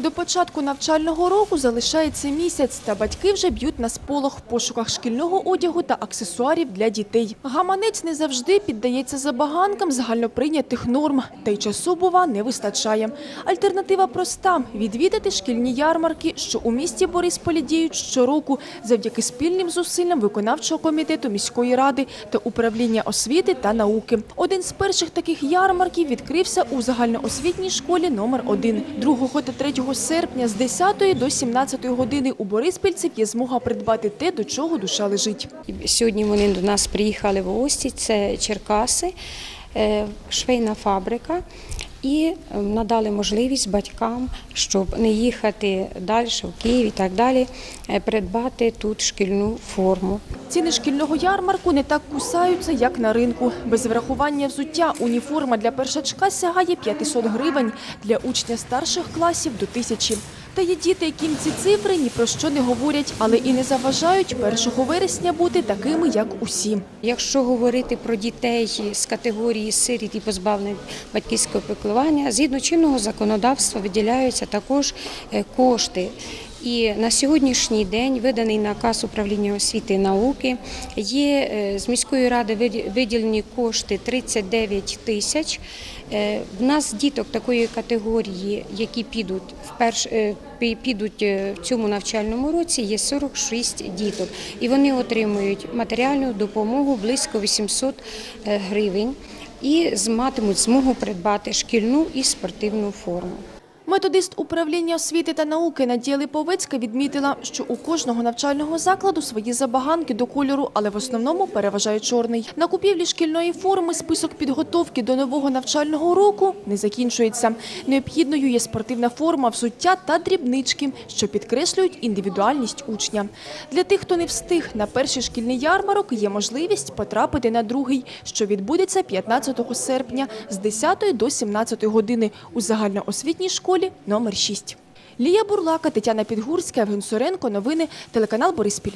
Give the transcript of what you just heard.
До початку навчального року залишається місяць, та батьки вже б'ють на сполох в пошуках шкільного одягу та аксесуарів для дітей. Гаманець не завжди піддається забаганкам загальноприйнятих норм, та й часу, бува, не вистачає. Альтернатива проста – відвідати шкільні ярмарки, що у місті Борисполі діють щороку завдяки спільним зусиллям виконавчого комітету міської ради та управління освіти та науки. Один з перших таких ярмарків відкрився у загальноосвітній школі номер 1 2 та 3 серпня з 10 до 17 години у Бориспільців є змога придбати те, до чого душа лежить. Сьогодні вони до нас приїхали в гості. Це Черкаси, е, швейна фабрика. І е, надали можливість батькам, щоб не їхати далі в Київ і так далі, е, придбати тут шкільну форму. Ціни шкільного ярмарку не так кусаються, як на ринку. Без врахування взуття уніформа для першачка сягає 500 гривень, для учня старших класів – до тисячі. Та є діти, яким ці цифри ні про що не говорять, але і не заважають 1 вересня бути такими, як усі. Якщо говорити про дітей з категорії сиріт і позбавлених батьківського піклування, згідно чинного законодавства виділяються також е, кошти. І на сьогоднішній день виданий наказ управління освіти і науки. Є е, з міської ради виді- виділені кошти 39 тисяч. Е, В нас діток такої категорії, які підуть в перш е, підуть в цьому навчальному році, є 46 діток, і вони отримують матеріальну допомогу близько 800 е, гривень і матимуть змогу придбати шкільну і спортивну форму. Методист управління освіти та науки Надія Липовецька відмітила, що у кожного навчального закладу свої забаганки до кольору, але в основному переважає чорний. На купівлі шкільної форми список підготовки до нового навчального року не закінчується. Необхідною є спортивна форма, взуття та дрібнички, що підкреслюють індивідуальність учня. Для тих, хто не встиг на перший шкільний ярмарок, є можливість потрапити на другий, що відбудеться 15 серпня з 10 до 17 години у загальноосвітній школі номер 6. Лія Бурлака, Тетяна Підгурська, Евген Соренко. Новини телеканал Бориспіль.